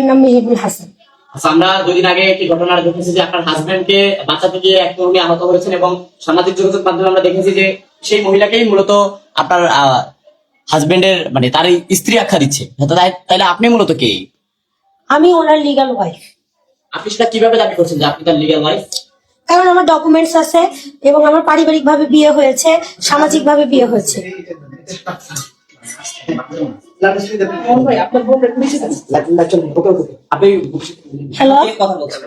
নাম মেহিবুল হাসান। আচ্ছা, আমরা দুদিন আগে একটি ঘটনা দেখেছি যে আপনার হাজবেন্ডকে বাঁচাতে গিয়ে এক তরুণী আহত এবং সামাজিক যোগাযোগ মাধ্যমে আমরা দেখেছি যে সেই মহিলাকেই মূলত আপনার হাজবেন্ডের মানে তার স্ত্রী আখ্যা দিচ্ছে। তাহলে আপনি মূলত কে? আমি ওনার লিগাল ওয়াইফ আপনি সেটা কীভাবে দাবি করছেন যে আপনি তার লিগাল ওয়াইফ কারণ আমার ডকুমেন্টস আছে এবং আমার পারিবারিক ভাবে বিয়ে হয়েছে সামাজিক ভাবে বিয়ে হয়েছে। হ্যালো? কথা বলছেন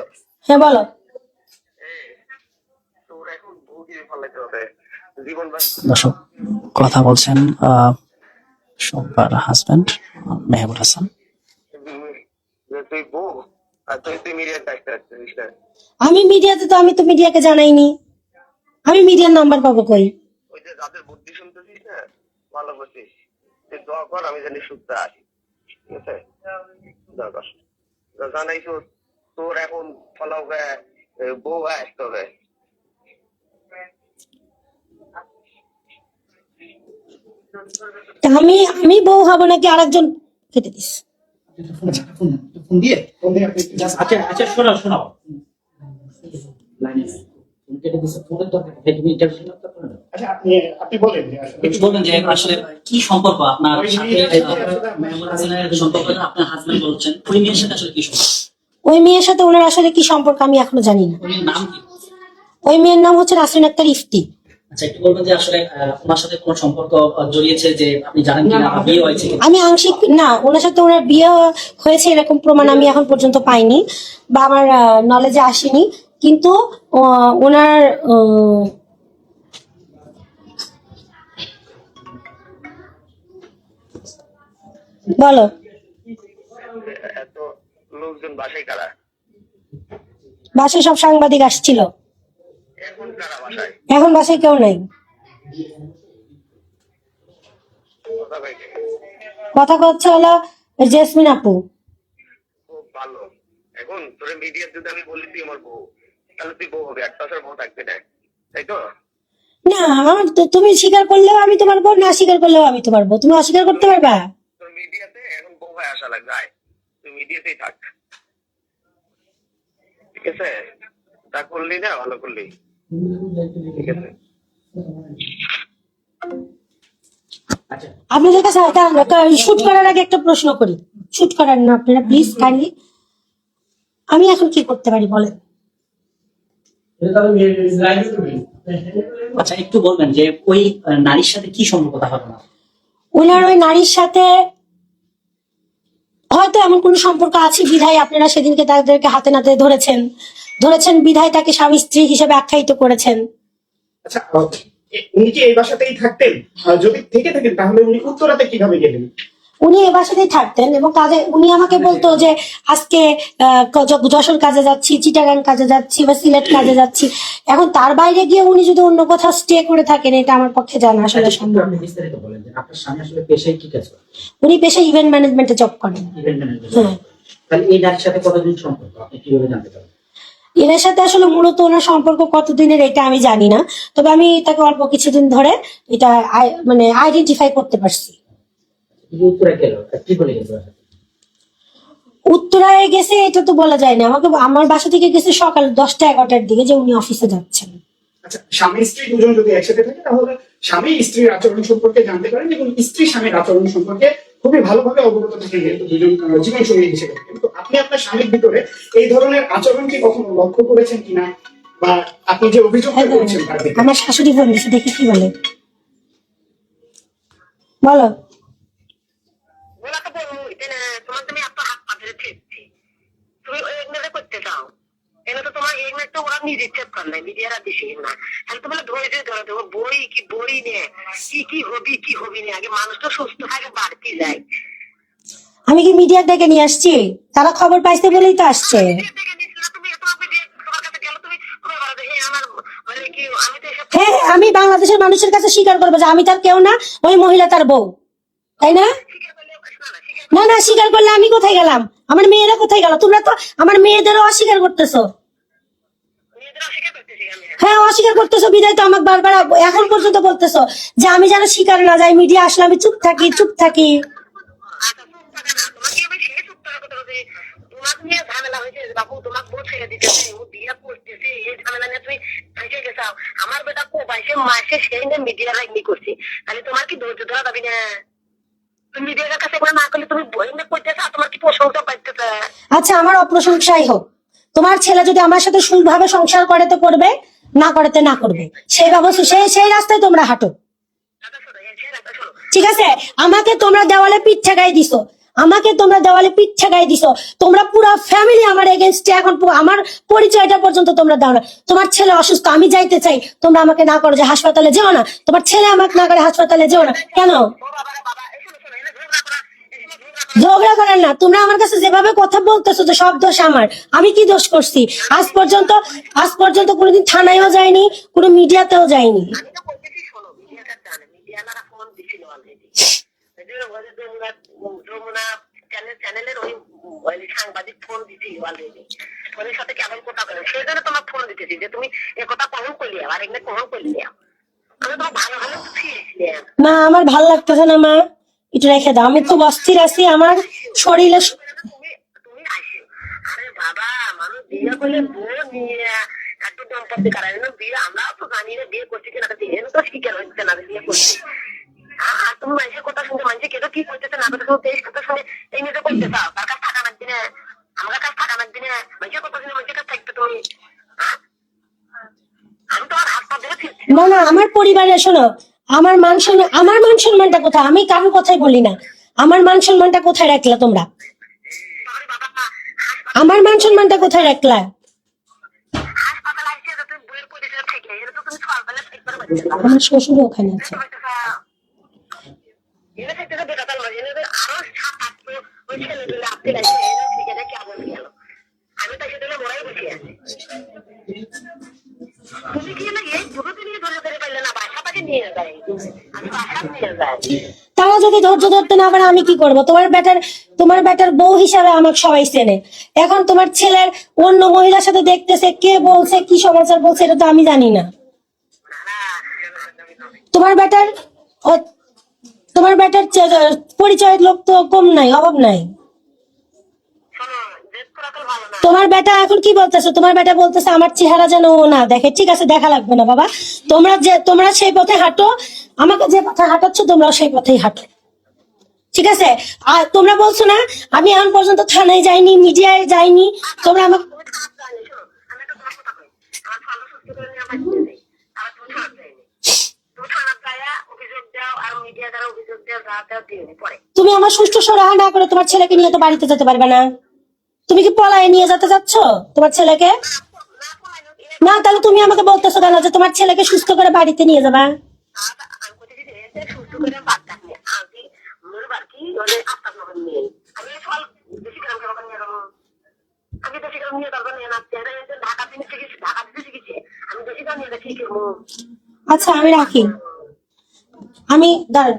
হ্যাঁ বলো। দর্শক কথা বলছেন শোকবার হাজবেন্ড মেহবুল হাসান। আমি মিডিয়াতে তো আমি তো মিডিয়াকে জানাইনি। আমি মিডিয়ার নাম্বার পাবো কই? ওই যে যাদের বুদ্ধি শুনতেছিস না ভালো করছিস তুই দোয়া কর আমি জানি সুস্থ আসি ঠিক আছে? দোয়া কর। তো জানাইছো তোর এখন ফলাও গায়ে বউ আসতে হবে। তা আমি আমি বউ হব নাকি আরেকজন কেটে দিস? ফোন দিয়ে ফোন দিয়ে আপনি একটু just- আচ্ছা আচ্ছা শোনাও শোনাও। ফোন কেটে ফোনের দরকার। তুমি। আচ্ছা আপনি আপনি বলেন যে আসলে। একটু বলবেন যে আসলে কি সম্পর্ক আপনার ওই সাথে মেয়ের সাথে আসলে মেহবুল হাসানের সম্পর্ক আপনার হাজবেন্ড বলছেন ওই মেয়ের সাথে আসলে কি সম্পর্ক? ওই মেয়ের সাথে ওনার আসলে কি সম্পর্ক আমি এখনও জানি না। ওই মেয়ের নাম কি? ওই মেয়ের নাম হচ্ছে নাসরিন আক্তার ইফতি। আচ্ছা একটু বলবেন যে আসলে ওনার সাথে কোন সম্পর্ক জড়িয়েছে যে আপনি জানেন কিনা বিয়ে হয়েছে আমি আংশিক না ওনার সাথে ওনার বিয়ে হয়েছে এরকম প্রমাণ আমি এখন পর্যন্ত পাইনি বা আমার নলেজে আসেনি। কিন্তু ওনার বলো। এত লোকজন বাসায় কারা? বাসায় সব সাংবাদিক আসছিল। এখন কারা বাসায়? এখন বাসায় কেউ নাই। কথা কথা হলো জেসমিন আপু। খুব ভালো। এখন তোর মিডিয়ার যদি আমি বলি তুই আমার বউ তাহলে তুই বউ হবে একটা বছর বউ থাকবে না তাই তো? না আমার তো- তুমি স্বীকার করলেও আমি তোমার বউ না স্বীকার করলেও আমি তোমার বউ। তুমি অস্বীকার করতে পারবা? মিডিয়াতে এখন বউ হয়ে আসা লাগবে আয়। তুই মিডিয়াতেই থাক। ঠিক আছে? তা করলি না ভালো করলি। ঠিক আছে। আচ্ছা। আপনাদের কাছে শুট করার আগে একটা প্রশ্ন করি। শুট করার না আপনারা প্লিজ কাইন্ডলি আমি এখন কি করতে পারি বলেন? আচ্ছা একটু বলবেন যে ওই নারীর সাথে কি সম্পর্কটা হবে না ওনার ওই নারীর সাথে হয়তো এমন কোন সম্পর্ক আছে? বিধায় আপনারা সেদিনকে তাদেরকে হাতে নাতে ধরেছেন। ধরেছেন বিধায় তাকে স্বামী স্ত্রী হিসেবে আখ্যায়িত করেছেন। আচ্ছা উনি কি এই বাসাতেই থাকতেন? যদি থেকে থাকেন, তাহলে উনি উত্তরাতে কীভাবে গেলেন? উনি এ বাসাতেই থাকতেন এবং কাজে উনি আমাকে বলতো যে আজকে যশোর কাজে যাচ্ছি চিটাগাং কাজে যাচ্ছি বা সিলেট কাজে যাচ্ছি। এখন তার বাইরে গিয়ে উনি যদি অন্য কোথাও স্টে করে থাকেন এটা আমার পক্ষে জানা আসলে আচ্ছা, সম্ভব আসলে করে? উনি পেশায় ইভেন্ট ম্যানেজমেন্টে জব করেন। ইভেন্ট ম্যানেজার তাহলে এই নারীর সাথে কতদিন সম্পর্ক? আপনি কীভাবে জানতে পারেন এনার সাথে আসলে মূলত ওনার সম্পর্ক কতদিনের এটা আমি জানি না। তবে আমি তাকে অল্প কিছুদিন ধরে এটা মানে আইডেন্টিফাই করতে পারছি। উত্তরে গেল। কি গেল? উত্তরায় গেছে এটা তো বলা যায় না। আমাকে আমার বাসা থেকে গেছে সকাল দশটা এগারোটার দিকে যে উনি অফিসে যাচ্ছেন। আচ্ছা স্বামী স্ত্রী দুজন যদি একসাথে থাকে তাহলে স্বামী স্ত্রীর আচরণ সম্পর্কে জানতে পারেন এবং স্ত্রী স্বামীর আচরণ সম্পর্কে খুবই ভালোভাবে অবগত থাকেন যেহেতু দুজন জীবন সঙ্গী হিসেবে। কিন্তু আপনি আপনার স্বামীর ভিতরে এই ধরনের আচরণ কি কখনো লক্ষ্য করেছেন কিনা? বা আপনি যে অভিযোগটা করছেন তার দিকে। আমার শাশুড়ি ফোন দেখি কি বলো। বলা তো বলব এটা না তোমার তুমি এত হাত পা ধরে ফিরছি তুমি ওই এগনেটে করতে চাও এনে তো তোমার এগনেট তো ওরা নিজে চেক করে নাই মিডিয়ারা দিছে না। তাহলে তোমার ধৈর্য ধরে দেবো বই কি বই নে কি কি হবি কি হবি না আগে মানুষ তো সুস্থ থাকে বাড়তি যায়। আমি কি মিডিয়ার ডেকে নিয়ে আসছি? তারা খবর পাইছে বলেই তো আসছে। "এই হ্যাঁ আমি বাংলাদেশের মানুষের কাছে স্বীকার করব যে আমি তার কেউ না ওই মহিলা তার বউ। তাই না? না না স্বীকার করলে আমি কোথায় গেলাম? আমার মেয়েরা কোথায় গেল? তোমরা তো আমার মেয়েদেরও অস্বীকার করতেছো। হ্যাঁ অস্বীকার করতেছো বিদায় তো আমাকে বারবার এখন পর্যন্ত বলতেছো যে আমি যেন স্বীকার না যাই মিডিয়া আসলে আমি চুপ থাকি চুপ থাকি। আচ্ছা আমার বেটা কো বাইশে মাসে সেই মিডিয়া লাইনি করছি। তাহলে তোমার কি ধৈর্য ধরা যাবি না? মিডিয়ার কাছে এগুলো না করলে তুমি বই নিয়ে তোমার কি প্রশংসা পাইতেছে? আচ্ছা আমার অপ্রশংসাই হোক। তোমার ছেলে যদি আমার সাথে সংসার করে তো করবে না না করবে সেই ব্যবস্থা সেই সেই রাস্তায় তোমরা হাঁটো। দাদা শোনো ঠিক আছে? আমাকে তোমরা দেওয়ালে পিঠ ঠেকাই দিছো। আমাকে তোমরা দেওয়ালে পিঠ ঠেকাই দিছো। তোমরা পুরো ফ্যামিলি আমার এগেনস্টে এখন আমার পরিচয়টা পর্যন্ত তোমরা দাও না। তোমার ছেলে অসুস্থ আমি যাইতে চাই। তোমরা আমাকে না করো যে হাসপাতালে যেও না। তোমার ছেলে আমাকে না করে হাসপাতালে যেও না। কেন ও বাবা রে বাবা এই শোনো শোনো এনে ঝগড়া করা এখানে ঝগড়া করা করেন না। তোমরা আমার কাছে যেভাবে কথা বলতেছো যে সব দোষ আমার। আমি কি দোষ করছি? আজ পর্যন্ত আজ পর্যন্ত কোনোদিন থানায়ও যায়নি কোনো মিডিয়াতেও যায়নি চ্যানেলের ওই সাংবাদিক ফোন দিছি অলরেডি ফোনের সাথে কেমন কথা বলে সেই জন্য তোমার ফোন দিতেছি যে তুমি এ কথা কখন করলি আর এখানে কখন করলি আমি তোমার ভালো ভালো মা আমার ভালো লাগতেছে না মা। একটু রেখে দাও। আমি খুব অস্থির আছি, আমার শরীরে বিয়ে করলে না তো না শুনে আমার পরিবারে শোনো আমার মান আমার মান সম্মানটা কোথায়? আমি কারোর কথাই বলি না। আমার মান সম্মানটা কোথায় রাখলা তোমরা? আমার মান সম্মানটা কোথায় রাখলা? আমার শ্বশুর ওখানে আছে। আমি বসে তারা যদি ধৈর্য ধরতে না পারে, আমি কি করব? তোমার বেটার তোমার বেটার বউ হিসাবে আমাকে সবাই চেনে। এখন তোমার ছেলের অন্য মহিলার সাথে দেখতেছে, কে বলছে, কি সমাচার বলছে, এটা তো আমি জানি না। তোমার বেটার তোমার বেটার পরিচয়ের লোক তো কম নাই, অভাব নাই শোনো জেদ করা তো ভালো না তোমার বেটা এখন কি বলতেছে? তোমার বেটা বলতেছে, আমার চেহারা যেন ও না দেখে। ঠিক আছে, দেখা লাগবে না, বাবা। তোমরা যে, তোমরা সেই পথে হাঁটো, আমাকে যে পথে হাঁটাচ্ছ, তোমরাও সেই পথেই হাঁটো। ঠিক আছে? আর তোমরা বলছো না, আমি এখন পর্যন্ত থানায় যাইনি, মিডিয়ায় যাইনি। তোমরা আমাকে তুমি আমার সুষ্ঠু সরাহা না করে তোমার ছেলেকে নিয়ে তো বাড়িতে যেতে পারবে না। তুমি কি পলায় নিয়ে যেতে চাচ্ছ? তোমার ছেলেকে? না, তাহলে তুমি আমাকে বলতেছো কেন যে তোমার ছেলেকে সুস্থ করে বাড়িতে নিয়ে যাবা? আচ্ছা আমি রাখি। আমি, দাঁড়ান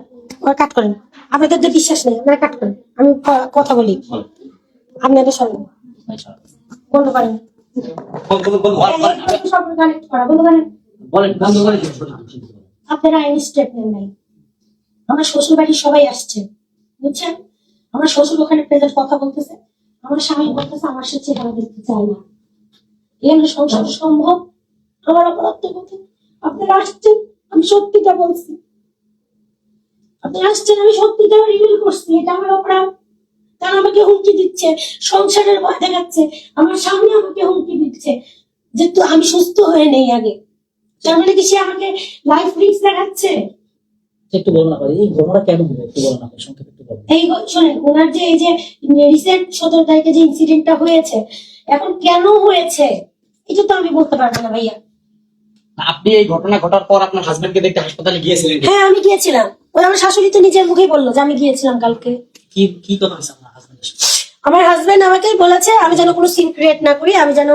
কাট করেন। আপনাদের তো বিশ্বাস নেই কাট করেন। আমি কথা বলি। বন্ধ আপনারা আইনি স্টেপ নেন নাই। আমার শ্বশুর বাড়ির সবাই আসছে বুঝছেন? আমার শ্বশুর ওখানে প্রেজেন্ট কথা বলতেছে আমার স্বামী বলতেছে আমার সে চেহারা দেখতে চায় না। সংসার সম্ভব? আমার অপরাধ কথা আপনারা আসছেন আমি সত্যিটা বলছি। আপনি আসছেন আমি সত্যিটা রিভিল করছি এটা আমার অপরাধ। তারা আমাকে হুমকি দিচ্ছে সংসারের ভয় দেখাচ্ছে আমার স্বামী আমাকে হুমকি দিচ্ছে যে তো আমি সুস্থ হয়ে নেই আগে। তার মানে কি সে আমাকে লাইফ রিস্ক দেখাচ্ছে? একটু বলুন না এই ঘটনা কেন হলো? একটু বলুন না সংক্ষেপে একটু বলুন এই শোনেন ওনার যে এই যে রিসেন্ট সতেরো তারিখে যে ইনসিডেন্টটা হয়েছে এখন কেন হয়েছে? এটা তো আমি বলতে পারব না ভাইয়া। আপনি এই ঘটনা ঘটার পর আপনার হাজবেন্ডকে দেখতে হাসপাতালে গিয়েছিলেন? হ্যাঁ আমি গিয়েছিলাম। ওই আমার শাশুড়ি তো নিজের মুখেই বলল যে আমি গিয়েছিলাম কালকে। কি কি কথা আমার হাজবেন্ড আমাকেই বলেছে আমি যেন কোনো সিন ক্রিয়েট না করি আমি যেন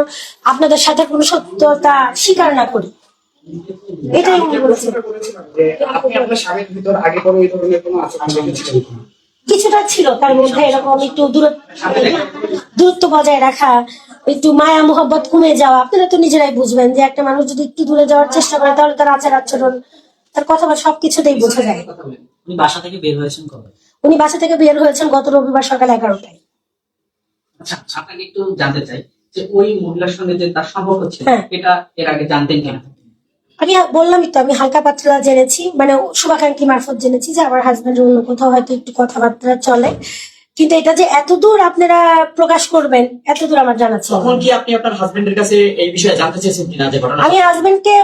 আপনাদের সাথে কোনো সত্যতা স্বীকার না করি। এটাই উনি বলেছেন প্রশ্নটা করেছিলাম যে আপনি আপনার স্বামীর ভিতর আগে পরে এই ধরনের কোনো আচরণ দেখেছিলেন কিনা? কিছুটা ছিল তার মধ্যে এরকম একটু দূরত্ব দূরত্ব বজায় রাখা একটু মায়া মোহব্বত কমে যাওয়া আপনারা তো নিজেরাই বুঝবেন যে একটা মানুষ যদি একটু দূরে যাওয়ার চেষ্টা করে তাহলে তার আচার আচরণ তার কথা বা সবকিছুতেই বোঝা যায়। বাসা থেকে বের হয়েছেন কবে? উনি বাসা থেকে বের হয়েছেন গত রবিবার সকাল এগারোটায়। আচ্ছা আপনাকে একটু জানতে চাই যে ওই মহিলার সঙ্গে যে তার সম্পর্ক ছিল হ্যাঁ। এটা এর আগে জানতেন কিনা? আমি বললামই তো আমি হালকা পাতলা জেনেছি মানে শুভাকাঙ্ক্ষী মারফত জেনেছি যে আমার হাজবেন্ড অন্য কোথাও হয়তো একটু কথাবার্তা চলে। কিন্তু এটা যে এতদূর আপনারা প্রকাশ করবেন এতদূর আমার জানা ছিল না। তখন কি আপনি আপনার হাজবেন্ডের কাছে এই বিষয়ে জানতে চেয়েছেন কিনা যে ঘটনা আমি হাজবেন্ডকে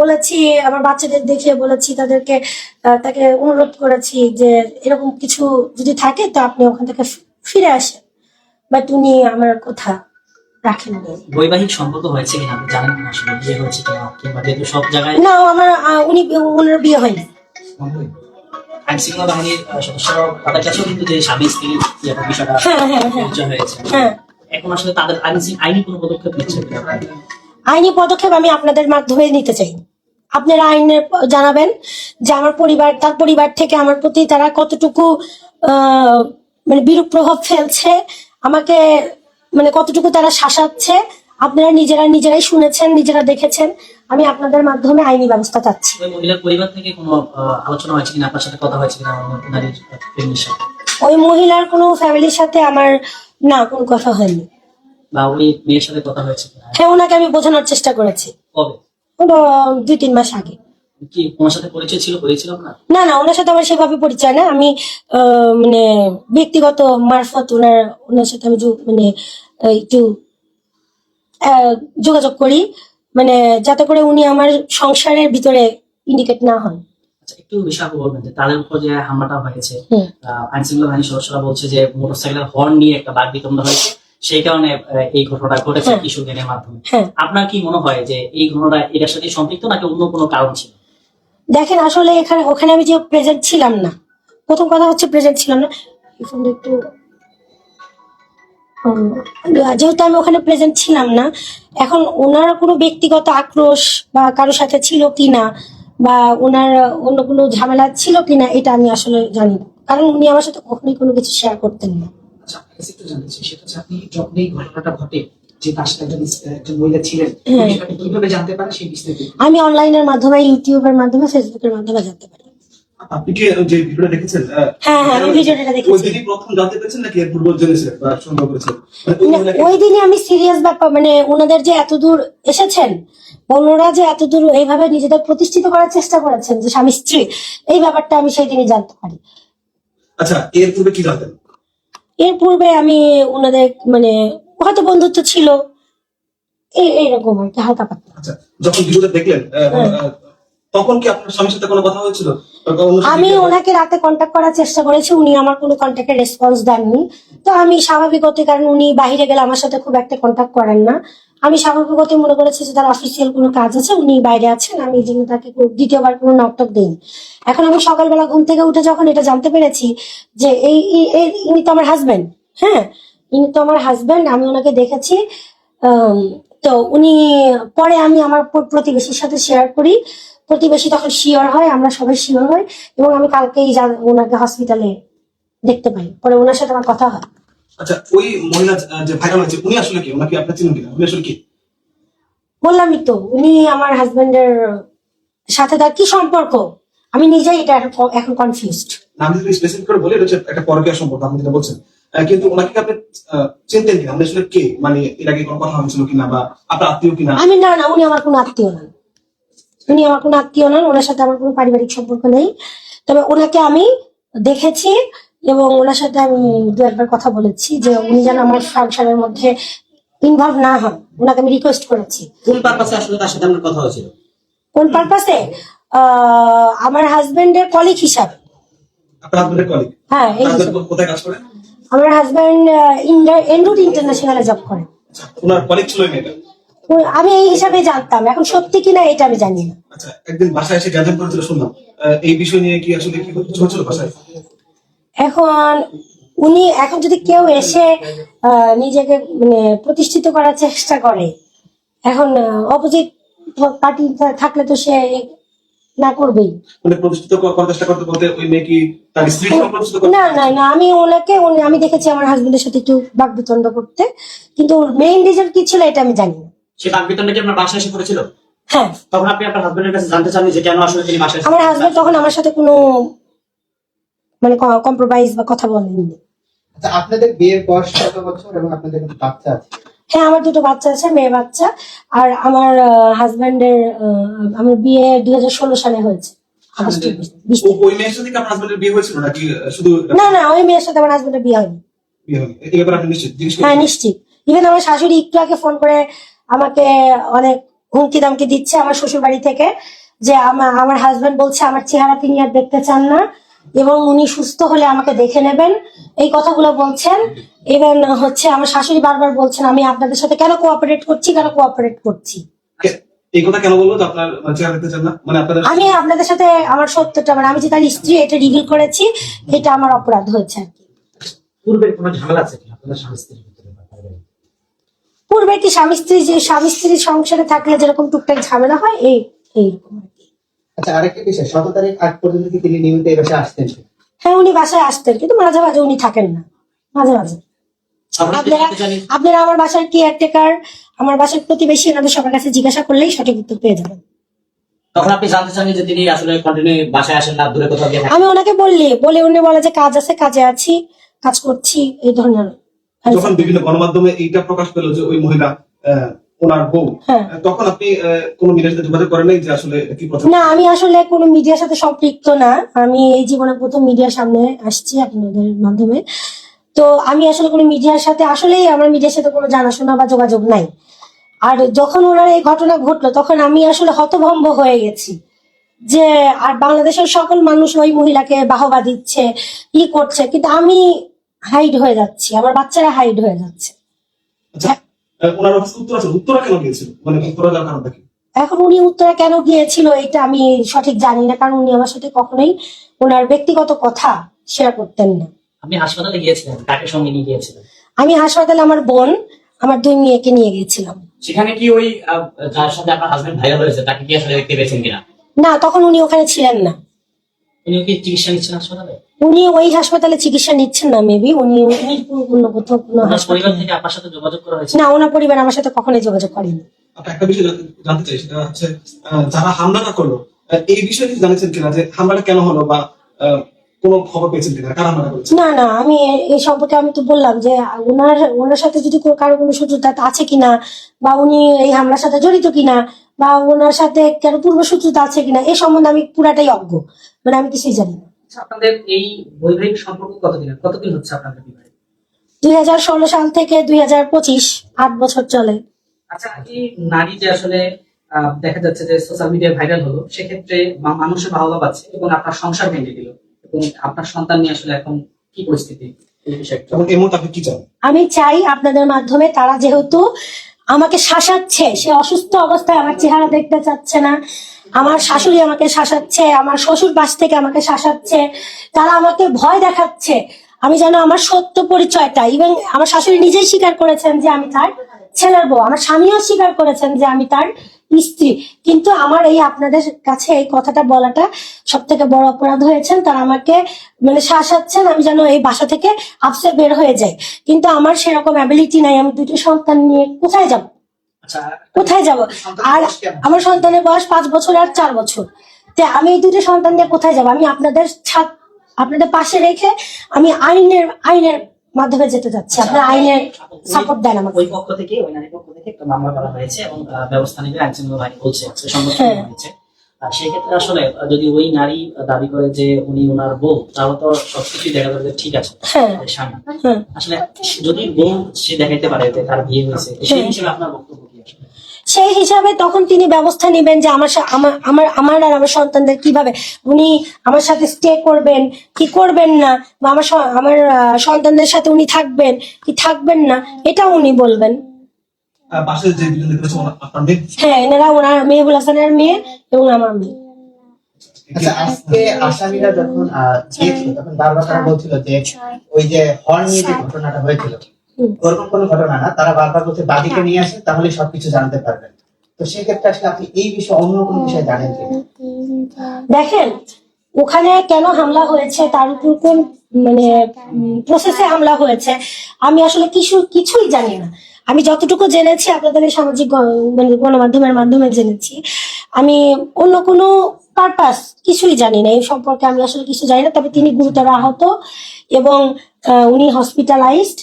বলেছি আমার বাচ্চাদের দেখিয়ে বলেছি তাদেরকে তাকে অনুরোধ করেছি যে এরকম কিছু যদি থাকে তো আপনি ওখান থেকে ফিরে আসেন। বাট উনি আমার কথা রাখেন বৈবাহিক সম্পর্ক হয়েছে কিনা আপনি জানেন কিনা আসলে? বিয়ে হয়েছে কিনা? কিংবা যেহেতু সব জায়গায় না আমার উনি ওনার বিয়ে হয়নি? আইন শৃঙ্খলা বাহিনীর সদস্যরাও তাদের কাছেও কিন্তু যে স্বামী স্ত্রী বিষয়টা হ্যাঁ হ্যাঁ হ্যাঁ। পরিচয় হয়েছে। হ্যাঁ। এখন আসলে তাদের আইনি কোনো পদক্ষেপ নিচ্ছে আইনি পদক্ষেপ আমি আপনাদের মাধ্যমে নিতে চাই। আপনারা আইনের জানাবেন যে আমার পরিবার তার পরিবার থেকে আমার প্রতি তারা কতটুকু আহ, মানে বিরূপ প্রভাব ফেলছে আমাকে মানে কতটুকু তারা শাসাচ্ছে আপনারা নিজেরা নিজেরাই শুনেছেন নিজেরা দেখেছেন। আমি আপনাদের মাধ্যমে আইনি ব্যবস্থা চাচ্ছি। ওই মহিলার পরিবার থেকে কোনো আলোচনা হয়েছে কিনা? আপনার সাথে কথা হয়েছে কিনা? ওই মহিলার কোনো ফ্যামিলির সাথে আমার না কোনো কথা হয়নি। বা ওই মেয়ের সাথে কথা হয়েছে হ্যাঁ ওনাকে আমি বোঝানোর চেষ্টা করেছি। কবে? দুই তিন মাস আগে। কি তোমার সাথে পরিচয় ছিল? হয়েছিল আপনার? না না ওনার সাথে আমার সেভাবে পরিচয় না। আমি মানে ব্যক্তিগত মারফত ওনার ওনার সাথে আমি মানে একটু যোগাযোগ করি। মানে যাতে করে উনি আমার সংসারের ভিতরে ইন্ডিকেট না হন। আচ্ছা একটু বিষয় বলবেন যে তাদের উপর যে হামলাটা হয়েছে আইন শৃঙ্খলা বাহিনীর সদস্যরা বলছে যে মোটরসাইকেলের হর্ন নিয়ে একটা বাদ বিতম্ব হয়েছে। সেই কারণে এই ঘটনাটা ঘটেছে হ্যাঁ। কিশোর জ্ঞানের মাধ্যমে। হ্যাঁ। আপনার কি মনে হয় যে এই ঘটনাটা এটার সাথে সম্পৃক্ত নাকি অন্য কোনো কারণ ছিল? দেখেন আসলে এখানে ওখানে আমি যে প্রেজেন্ট ছিলাম না। প্রথম কথা হচ্ছে প্রেজেন্ট ছিলাম না। একটু যেহেতু আমি ওখানে প্রেজেন্ট ছিলাম না এখন ওনার কোনো ব্যক্তিগত আক্রোশ বা কারোর সাথে ছিল কিনা বা ওনার অন্য কোনো ঝামেলা ছিল কিনা এটা আমি আসলে জানি না। কারণ উনি আমার সাথে কখনোই কোনো কিছু শেয়ার করতেন না। আচ্ছা হ্যাঁ। আমি অনলাইনের মাধ্যমে ইউটিউবের মাধ্যমে ফেসবুকের মাধ্যমে জানতে পারি। আপনি কি যে ভিডিওটা দেখেছেন? হ্যাঁ হ্যাঁ আমি ভিডিওটা ওই দেখেছি। দিনই প্রথম জানতে পেরেছেন নাকি এর পূর্ব জেনেছিলেন বা সন্দেহ করেছেন? মানে ওই দিনই আমি সিরিয়াস ব্যাপার মানে ওনাদের যে এত দূর এসেছেন ওনারা যে এত দূর এইভাবে নিজেদের প্রতিষ্ঠিত করার চেষ্টা করেছেন যে স্বামী স্ত্রী এই ব্যাপারটা আমি সেই দিনই জানতে পারি। আচ্ছা এর পূর্বে কি জানতেন? এর পূর্বে আমি ওনাদের মানে হয়তো বন্ধুত্ব ছিল এই এইরকম আর কি হালকা পাতলা। আচ্ছা যখন ভিডিওটা দেখলেন আহ, তখন কি আপনার স্বামীর সাথে কোনো কথা হয়েছিল? আমি ওনাকে রাতে কন্ট্যাক্ট করার চেষ্টা করেছি উনি আমার কোনো কন্ট্যাক্টের রেসপন্স দেননি। তো আমি স্বাভাবিকতে কারণ উনি বাইরে গেলে আমার সাথে খুব একটা কন্ট্যাক্ট করেন না। আমি স্বাভাবিকতে মনে করেছি যে তার অফিসিয়াল কোনো কাজ আছে উনি বাইরে আছেন আমি এই জন্য তাকে দ্বিতীয়বার কোনো নকটক দিইনি। এখন আমি সকালবেলা ঘুম থেকে উঠে যখন এটা জানতে পেরেছি যে এই ইনি তো আমার হাজবেন্ড হ্যাঁ? ইনি তো আমার হাজবেন্ড আমি ওনাকে দেখেছি। তো উনি পরে আমি আমার প্রতিবেশীর সাথে শেয়ার করি। প্রতিবেশী তখন শিওর হয় আমরা সবাই শিওর হই এবং আমি কালকেই যা- ওনাকে হসপিটালে দেখতে পাই। পরে ওনার সাথে আমার কথা হয়। আচ্ছা ওই মহিলা যে ভাইরাল হয়েছে উনি আসলে কি? ওনাকে আপনি চিনেন কিনা? উনি আসলে কি? বললামই তো উনি আমার হাজবেন্ডের সাথে তার কি সম্পর্ক? আমি নিজেই এটা এখন- কনফিউজড নাম যদি স্পেসিফিক করে বলি এটা হচ্ছে একটা পরকীয়া সম্পর্ক আপনি যেটা বলছেন। কিন্তু ওনাকে আপনি চিনতেন কিনা? উনি আসলে কে? মানে এর আগে কোনো কথা হয়েছিল কিনা বা আপনার আত্মীয় কিনা? আমি না না উনি আমার কোনো আত্মীয় নন উনি আমার কোনো আত্মীয় নন ওনার সাথে আমার কোনো পারিবারিক সম্পর্ক নেই। তবে ওনাকে আমি দেখেছি এবং ওনার সাথে আমি দু একবার কথা বলেছি যে উনি যেন আমার সংসারের মধ্যে ইনভলভ না হন। ওনাকে আমি রিকোয়েস্ট করেছি। কোন পারপাসে আসলে তার সাথে আপনার কথা হয়েছিল? কোন পারপাসে আমার হাজবেন্ডের কলিগ হিসাবে। আপনার হাজবেন্ডের কলিগ হ্যাঁ। কোথায় কাজ আমার হাজবেন্ড এনরুট ইন্টারন্যাশনালে জব করে ওনার কলিগ ছিল মেয়েটা? আমি এই হিসাবে জানতাম। এখন সত্যি কিনা এটা আমি জানি না। আচ্ছা একদিন বাসায় এসে গ্যাজেট করেছিল শুনলাম এই বিষয় নিয়ে কি আসলে কি হচ্ছিল বাসায়? এখন উনি এখন যদি কেউ এসে নিজেকে মানে প্রতিষ্ঠিত করার চেষ্টা করে এখন অপোজিট পার্টি থাকলে তো সে না করবেই। মানে প্রতিষ্ঠিত করার চেষ্টা করতে বলতে ওই মেয়ে কি তার স্ত্রী করতে না না না আমি ওনাকে আমি দেখেছি আমার হাজবেন্ডের সাথে একটু বাকবিতন্ড করতে কিন্তু মেইন রিজন কি ছিল এটা আমি জানি না। সে বাকবিতণ্ডা কি আপনার বাসায় এসে করেছিল? হ্যাঁ। তখন আপনি আপনার হাজবেন্ডের কাছে জানতে চাননি যে কেন আসলে তিনি বাসায় আমার হাজবেন্ড তখন আমার সাথে কোনো মানে কম্প্রোমাইজ বা কথা বলেননি। আচ্ছা আপনাদের বিয়ের বয়স কত বছর এবং আপনাদের বাচ্চা আছে? হ্যাঁ আমার দুটো বাচ্চা আছে মেয়ে বাচ্চা। আর আমার হাজবেন্ডের আমার বিয়ে দুই হাজার ষোলো সালে হয়েছে। আগস্টের বিশ ও- তারিখ। ওই মেয়ের সাথে আপনার হাজবেন্ডের বিয়ে হয়েছিল নাকি শুধু না না ওই মেয়ের সাথে আমার হাজবেন্ডের বিয়ে হয়নি। হ্যাঁ নিশ্চিত। ইভেন আমার শাশুড়ি একটু আগে ফোন করে আমাকে অনেক হুমকি দামকি দিচ্ছে আমার শ্বশুর বাড়ি থেকে যে আমার আমার হাজবেন্ড বলছে আমার চেহারা তিনি আর দেখতে চান না এবং উনি সুস্থ হলে আমাকে দেখে নেবেন। এই কথাগুলো বলছেন। ইভেন হচ্ছে আমার শাশুড়ি বারবার বলছেন আমি আপনাদের সাথে কেন কোঅপারেট করছি? কেন কোঅপারেট করছি? এই কথা কেন বলব আপনার চেহারা দেখতে চান না? মানে আপনাদের আমি আপনাদের সাথে আমার সত্যটা মানে আমি যে তার স্ত্রী এটা রিভিল করেছি এটা আমার অপরাধ হয়েছে আর কি। পূর্বের কোনো ঝামেলা আছে কিনা আপনাদের স্বামী পূর্বে কি স্বামী স্ত্রী যে স্বামী স্ত্রীর সংসারে থাকলে যেরকম টুকটাক ঝামেলা হয় এই এইরকম আর কি। আচ্ছা আরেকটা বিষয় শত তারিখ আগ পর্যন্ত কি তিনি নিয়মিত এই বাসায় আসতেন? হ্যাঁ উনি বাসায় আসতেন কিন্তু মাঝে মাঝে উনি থাকেন না মাঝে মাঝে। আপনারা আমার বাসার কেয়ারটেকার আমার বাসার প্রতিবেশী এনাদের সবার কাছে জিজ্ঞাসা করলেই সঠিক উত্তর পেয়ে যাবেন। তখন আপনি জানতে চান যে তিনি আসলে কন্টিনিউ বাসায় আসেন না দূরে কোথাও গিয়ে আমি ওনাকে বললি বলে উনি বলে যে কাজ আছে কাজে আছি কাজ করছি এই ধরনের। যখন বিভিন্ন গণমাধ্যমে এইটা প্রকাশ পেল যে ওই মহিলা ওনার বউ হ্যাঁ। তখন আপনি কোনো মিডিয়ার সাথে যোগাযোগ করেন নাই যে আসলে কি কথা না আমি আসলে কোনো মিডিয়ার সাথে সম্পৃক্ত না। আমি এই জীবনে প্রথম মিডিয়ার সামনে আসছি আপনাদের মাধ্যমে। তো আমি আসলে কোনো মিডিয়ার সাথে আসলেই আমার মিডিয়ার সাথে কোনো জানাশোনা বা যোগাযোগ নাই। আর যখন ওনার এই ঘটনা ঘটলো তখন আমি আসলে হতভম্ব হয়ে গেছি। যে আর বাংলাদেশের সকল মানুষ ওই মহিলাকে বাহবা দিচ্ছে ই করছে। কিন্তু আমি হাইড হয়ে যাচ্ছি আমার বাচ্চারা হাইড হয়ে যাচ্ছে। আচ্ছা ওনার উত্তর আছে উত্তরা কেন গিয়েছিল? মানে উত্তরা যাওয়ার কারণটা কি? এখন উনি উত্তরে কেন গিয়েছিল এটা আমি সঠিক জানি না কারণ উনি আমার সাথে কখনোই ওনার ব্যক্তিগত কথা শেয়ার করতেন না। আপনি হাসপাতালে গিয়েছিলেন কাকে সঙ্গে নিয়ে গিয়েছিলেন? আমি হাসপাতালে আমার বোন আমার দুই মেয়েকে নিয়ে গিয়েছিলাম। সেখানে কি ওই যার সাথে আপনার হাজবেন্ড ভাইরাল হয়েছে তাকে কি আসলে দেখতে পেয়েছেন কিনা? না তখন উনি ওখানে ছিলেন না। উনি কি চিকিৎসা নিচ্ছেন হাসপাতালে? উনি ওই হাসপাতালে চিকিৎসা নিচ্ছেন না মেবি উনি মিরপুর অন্য কোথাও কোনো ওনার পরিবার থেকে আপনার সাথে যোগাযোগ করা হয়েছে? না ওনার পরিবার আমার সাথে কখনোই যোগাযোগ করেনি। আপনি একটা বিষয় জানতে- জানতে চাই সেটা হচ্ছে যারা হামলাটা করল এই বিষয়ে জানেছেন কিনা যে হামলাটা কেন হলো বা কোনো খবর পেয়েছেন কিনা? কারা হামলা করেছে না না আমি এই সম্পর্কে আমি তো বললাম যে ওনার ওনার সাথে যদি কারও কোনো শত্রুতা আছে কিনা বা উনি এই হামলার সাথে জড়িত কিনা বা ওনার সাথে কেন পূর্ব শত্রুতা আছে কিনা এই সম্বন্ধে আমি পুরাটাই অজ্ঞ। মানে আমি কিছুই জানি না। আচ্ছা, আপনাদের এই বৈবাহিক সম্পর্ক কতদিন কতদিন হচ্ছে আপনাদের বিবাহ দুই হাজার ষোলো সাল থেকে দুই হাজার পঁচিশ আট বছর চলে। আচ্ছা এই নারী যে আসলে আহ, দেখা যাচ্ছে যে সোশ্যাল মিডিয়ায় ভাইরাল হলো সেক্ষেত্রে মানুষের বাহবা পাচ্ছে এবং আপনার সংসার ভেঙে দিল এবং আপনার সন্তান নিয়ে আসলে এখন কি পরিস্থিতি? আমি চাই আপনাদের মাধ্যমে তারা যেহেতু আমাকে শাসাচ্ছে, সে অসুস্থ অবস্থায় আমার চেহারা দেখতে চাচ্ছে না। আমার শাশুড়ি আমাকে শাসাচ্ছে, আমার শ্বশুর বাস থেকে আমাকে শাসাচ্ছে, তারা আমাকে ভয় দেখাচ্ছে। আমি যেন আমার সত্য পরিচয়টা ইভেন আমার শাশুড়ি নিজেই স্বীকার করেছেন যে আমি তার ছেলের বউ, আমার স্বামীও স্বীকার করেছেন যে আমি তার স্ত্রী। কিন্তু আমার এই আপনাদের কাছে এই কথাটা বলাটা সব থেকে বড় অপরাধ হয়েছেন। তারা আমাকে মানে শাসাচ্ছেন আমি যেন এই বাসা থেকে আপসে বের হয়ে যাই। কিন্তু আমার সেরকম অ্যাবিলিটি নাই। আমি দুটো সন্তান নিয়ে কোথায় যাব? আচ্ছা কোথায় যাব? আর আমার সন্তানের বয়স পাঁচ বছর আর চার বছর। তে আমি এই দুটো সন্তান নিয়ে কোথায় যাব? আমি আপনাদের ছাদ আপনাদের পাশে রেখে আমি আইনের আইনের মাধ্যমে যেতে যাচ্ছে। আপনার আইনের সাপোর্ট দেন আমাকে। ওই পক্ষ থেকে ওই নারী পক্ষ থেকে একটা মামলা করা হয়েছে এবং ব্যবস্থা নিবে আইনশৃঙ্খলা বাহিনী বলছে সংগঠন হ্যাঁ। হয়েছে আর সেক্ষেত্রে আসলে যদি ওই নারী দাবি করে যে উনি ওনার বউ তাহলে তো সবকিছুই দেখা যাবে ঠিক আছে। হ্যাঁ। হ্যাঁ। আসলে যদি বউ সে দেখাইতে পারে যে তার বিয়ে হয়েছে সেই হ্যাঁ। হিসেবে আপনার বক্তব্য সেই হিসাবে তখন তিনি ব্যবস্থা নেবেন যে আমার আমার আমার আমার আর আমার সন্তানদের কীভাবে উনি আমার সাথে স্টে করবেন কি করবেন না বা আমার আমার সন্তানদের সাথে উনি থাকবেন কি থাকবেন না এটা উনি বলবেন হ্যাঁ এনারা ওনার মেহবুল হাসানের মেয়ে এবং আমার মেয়ে আচ্ছা আজকে আসামিরা যখন গিয়েছিল তখন বারবার তারা বলছিল যে ওই যে হর্ন নিয়ে যে ঘটনাটা হয়েছিল। ওরকম কোনো ঘটনা না তারা বারবার বলছে বাদীকে নিয়ে আসে তাহলে সবকিছু জানতে পারবেন। তো সেক্ষেত্রে আসলে আপনি এই বিষয়ে অন্য কোনো বিষয় জানেন কি দেখেন ওখানে কেন হামলা হয়েছে তার উপর কোন মানে প্রসেসে হামলা হয়েছে আমি আসলে কিছু কিছুই জানি না। আমি যতটুকু জেনেছি আপনাদের এই সামাজিক মানে গণমাধ্যমের মাধ্যমে জেনেছি আমি অন্য কোনো পারপাস কিছুই জানি না এই সম্পর্কে আমি আসলে কিছু জানি না তবে তিনি গুরুতর আহত এবং উনি হসপিটালাইজড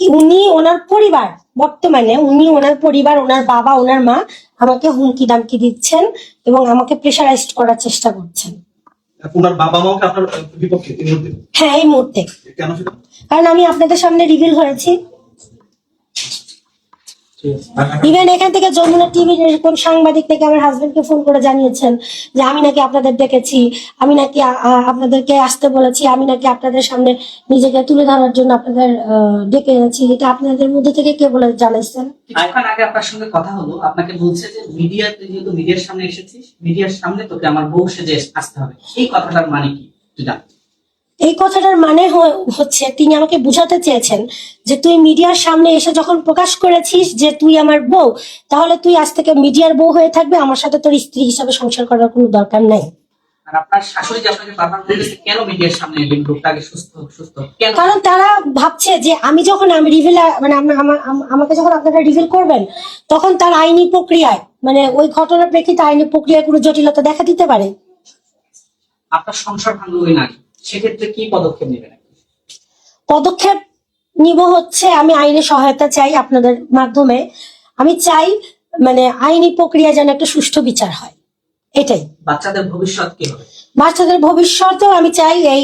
উনি ওনার পরিবার। বর্তমানে উনি ওনার পরিবার ওনার বাবা ওনার মা আমাকে হুমকি দামকি দিচ্ছেন এবং আমাকে প্রেশারাইজড করার চেষ্টা করছেন। ওনার বাবা মাও আপনার বিপক্ষে হ্যাঁ এই মুহূর্তে। কেন কারণ আমি আপনাদের সামনে রিভিল হয়েছি ইভেন এখান থেকে যমুনা টিভির কোন সাংবাদিক থেকে আমার হাজবেন্ডকে ফোন করে জানিয়েছেন যে আমি নাকি আপনাদের ডেকেছি আমি নাকি আপনাদেরকে আসতে বলেছি আমি নাকি আপনাদের সামনে নিজেকে তুলে ধরার জন্য আপনাদের আহ, ডেকে এনেছি। এটা আপনাদের মধ্যে থেকে কে বলে জানাইছেন? কিছুক্ষণ আগে আপনার সঙ্গে কথা হলো আপনাকে বলছে যে মিডিয়াতে যেহেতু মিডিয়ার সামনে এসেছিস মিডিয়ার সামনে তোকে আমার বউ সেজে আসতে হবে। এই কথাটার মানে কি? তুই জান। এই কথাটার মানে হচ্ছে তিনি আমাকে বুঝাতে চেয়েছেন যে তুই মিডিয়ার সামনে এসে যখন প্রকাশ করেছিস যে তুই আমার বউ তাহলে তুই আজ থেকে মিডিয়ার বউ হয়ে থাকবে আমার সাথে তোর স্ত্রী হিসাবে সংসার করার কোনো দরকার নাই। কারণ তারা ভাবছে যে আমি যখন আমি রিভিল মানে আম- আমা- আম- আমাকে যখন আপনারা রিভিল করবেন তখন তার আইনি প্রক্রিয়ায় মানে ওই ঘটনার প্রেক্ষিতে আইনি প্রক্রিয়ায় কোনো জটিলতা দেখা দিতে পারে। আপনার সংসার ভাঙলো ওই নারী সেক্ষেত্রে কি পদক্ষেপ নেবেন? পদক্ষেপ নিব হচ্ছে আমি আইনি সহায়তা চাই আপনাদের মাধ্যমে। আমি চাই মানে আইনি প্রক্রিয়া যেন একটা সুষ্ঠু বিচার হয়। এটাই। বাচ্চাদের ভবিষ্যৎ কি হবে? বাচ্চাদের ভবিষ্যতেও আমি চাই এই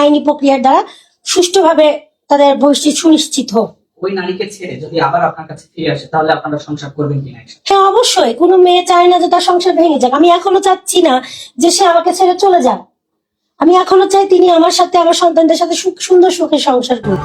আইনি প্রক্রিয়ার দ্বারা সুষ্ঠুভাবে তাদের ভবিষ্যৎ সুনিশ্চিত হোক। ওই নারীকে ছেড়ে যদি আবার আপনার কাছে ফিরে আসে তাহলে আপনারা সংসার করবেন কিনা হ্যাঁ অবশ্যই। কোনো মেয়ে চায় না যে তার সংসার ভেঙে যাক। আমি এখনও চাচ্ছি না যে সে আমাকে ছেড়ে চলে যাক। আমি এখনও চাই তিনি আমার সাথে আমার সন্তানদের সাথে সুখ সুন্দর সুখে সংসার করুক।